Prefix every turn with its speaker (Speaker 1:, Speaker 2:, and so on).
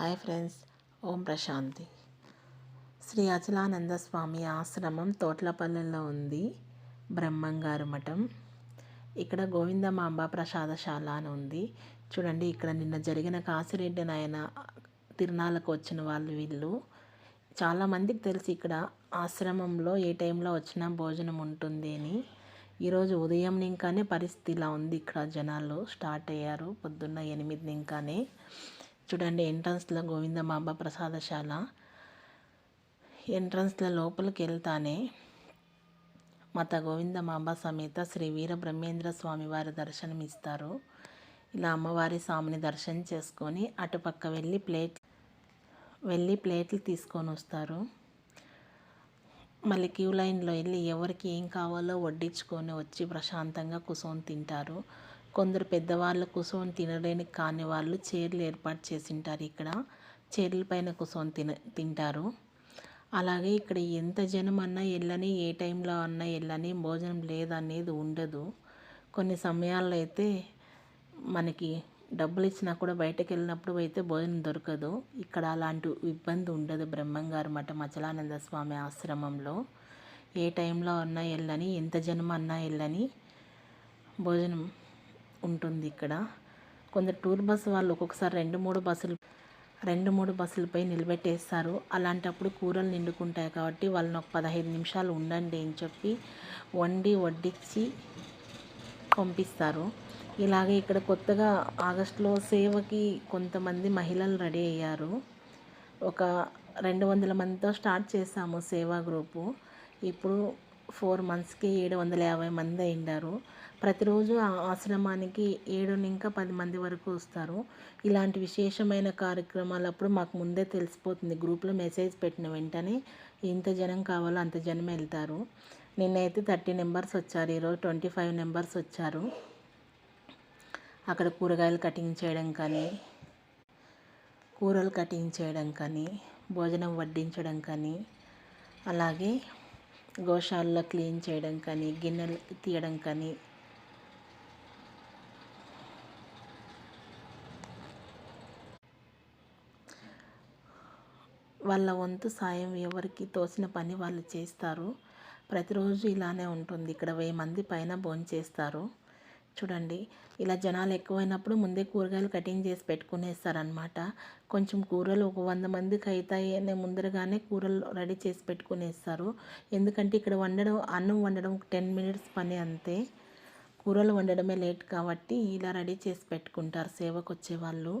Speaker 1: Hi friends ఓం ప్రశాంతి. శ్రీ అచలానంద స్వామి ఆశ్రమం తోట్లపల్లెలో ఉంది బ్రహ్మంగారు మఠం. ఇక్కడ గోవిందమాంబ ప్రసాదశాల అని ఉంది. చూడండి ఇక్కడ నిన్న జరిగిన కాసిరెడ్డి నాయన తిరునాళ్ళకు వచ్చిన వాళ్ళు వీళ్ళు. చాలామందికి తెలిసి ఇక్కడ ఆశ్రమంలో ఏ టైంలో వచ్చినా భోజనం ఉంటుంది అని. ఈరోజు ఉదయం ఇంకానే పరిస్థితి ఇలా ఉంది. ఇక్కడ జనాలు స్టార్ట్ అయ్యారు పొద్దున్న ఎనిమిది ఇంకానే చూడండి ఎంట్రన్స్లో గోవిందమాంబ ప్రసాదశాల. ఎంట్రన్స్లో లోపలికి వెళ్తానే మాత గోవిందమాంబ సమేత శ్రీ వీర బ్రహ్మేంద్ర స్వామి వారి దర్శనం ఇస్తారు. ఇలా అమ్మవారి స్వామిని దర్శనం చేసుకొని అటుపక్క వెళ్ళి ప్లేట్ వెళ్ళి ప్లేట్లు తీసుకొని వస్తారు. మళ్ళీ క్యూ లైన్లో వెళ్ళి ఎవరికి ఏం కావాలో వడ్డించుకొని వచ్చి ప్రశాంతంగా కుసోని తింటారు. కొందరు పెద్దవాళ్ళు కూసోని తినలేని కాని వాళ్ళు చీరలు ఏర్పాటు చేసింటారు ఇక్కడ. చైర్ల పైన కూర్చొని తిన తింటారు. అలాగే ఇక్కడ ఎంత జనం అన్నా వెళ్ళని ఏ టైంలో అన్నా వెళ్ళని భోజనం లేదనేది ఉండదు. కొన్ని సమయాల్లో అయితే మనకి డబ్బులు ఇచ్చినా కూడా బయటకు వెళ్ళినప్పుడు అయితే భోజనం దొరకదు. ఇక్కడ అలాంటి ఇబ్బంది ఉండదు బ్రహ్మంగారు మఠ మచలానంద స్వామి ఆశ్రమంలో. ఏ టైంలో అన్నా వెళ్ళని ఎంత జనం అన్నా వెళ్ళని భోజనం ఉంటుంది ఇక్కడ కొందరు టూర్ బస్సు వాళ్ళు ఒక్కొక్కసారి రెండు మూడు బస్సులు రెండు మూడు బస్సులపై నిలబెట్టేస్తారు. అలాంటప్పుడు కూరలు నిండుకుంటాయి కాబట్టి వాళ్ళని ఒక పదహైదు నిమిషాలు ఉండండి అని చెప్పి వండి వడ్డించి పంపిస్తారు. ఇలాగే ఇక్కడ కొత్తగా ఆగస్టులో సేవకి కొంతమంది మహిళలు రెడీ అయ్యారు. ఒక రెండు వందల మందితో స్టార్ట్ చేసాము సేవా గ్రూపు. ఇప్పుడు ఫోర్ మంత్స్కి ఏడు వందల యాభై మంది అయిండారు ప్రతిరోజు ఆ ఆశ్రమానికి ఏడు ఇంకా పది మంది వరకు వస్తారు. ఇలాంటి విశేషమైన కార్యక్రమాలప్పుడు మాకు ముందే తెలిసిపోతుంది. గ్రూప్లో మెసేజ్ పెట్టిన వెంటనే ఎంత జనం కావాలో అంత జనం వెళ్తారు. నిన్నైతే థర్టీ నెంబర్స్ వచ్చారు. ఈరోజు ట్వంటీ ఫైవ్ నెంబర్స్ వచ్చారు. అక్కడ కూరగాయలు కటింగ్ చేయడం కానీ కూరలు కటింగ్ చేయడం కానీ భోజనం వడ్డించడం కానీ అలాగే గోశాలలో క్లీన్ చేయడం కానీ గిన్నెలు తీయడం కానీ. వాళ్ళ వంతు సాయం ఎవరికి తోచిన పని వాళ్ళు చేస్తారు. ప్రతిరోజు ఇలానే ఉంటుంది. ఇక్కడ వెయ్యి మంది పైన భోంచేస్తారు. చూడండి. ఇలా జనాలు ఎక్కువైనప్పుడు ముందే కూరగాయలు కటింగ్ చేసి పెట్టుకునేస్తారనమాట కొంచెం కూరలు ఒక వంద మందికి అవుతాయి అనే ముందరగానే కూరలు రెడీ చేసి పెట్టుకునేస్తారు. ఎందుకంటే ఇక్కడ వండడం అన్నం వండడం టెన్ మినిట్స్ పని అంతే. కూరలు వండడమే లేట్ కాబట్టి ఇలా రెడీ చేసి పెట్టుకుంటారు సేవకు వచ్చే వాళ్ళు.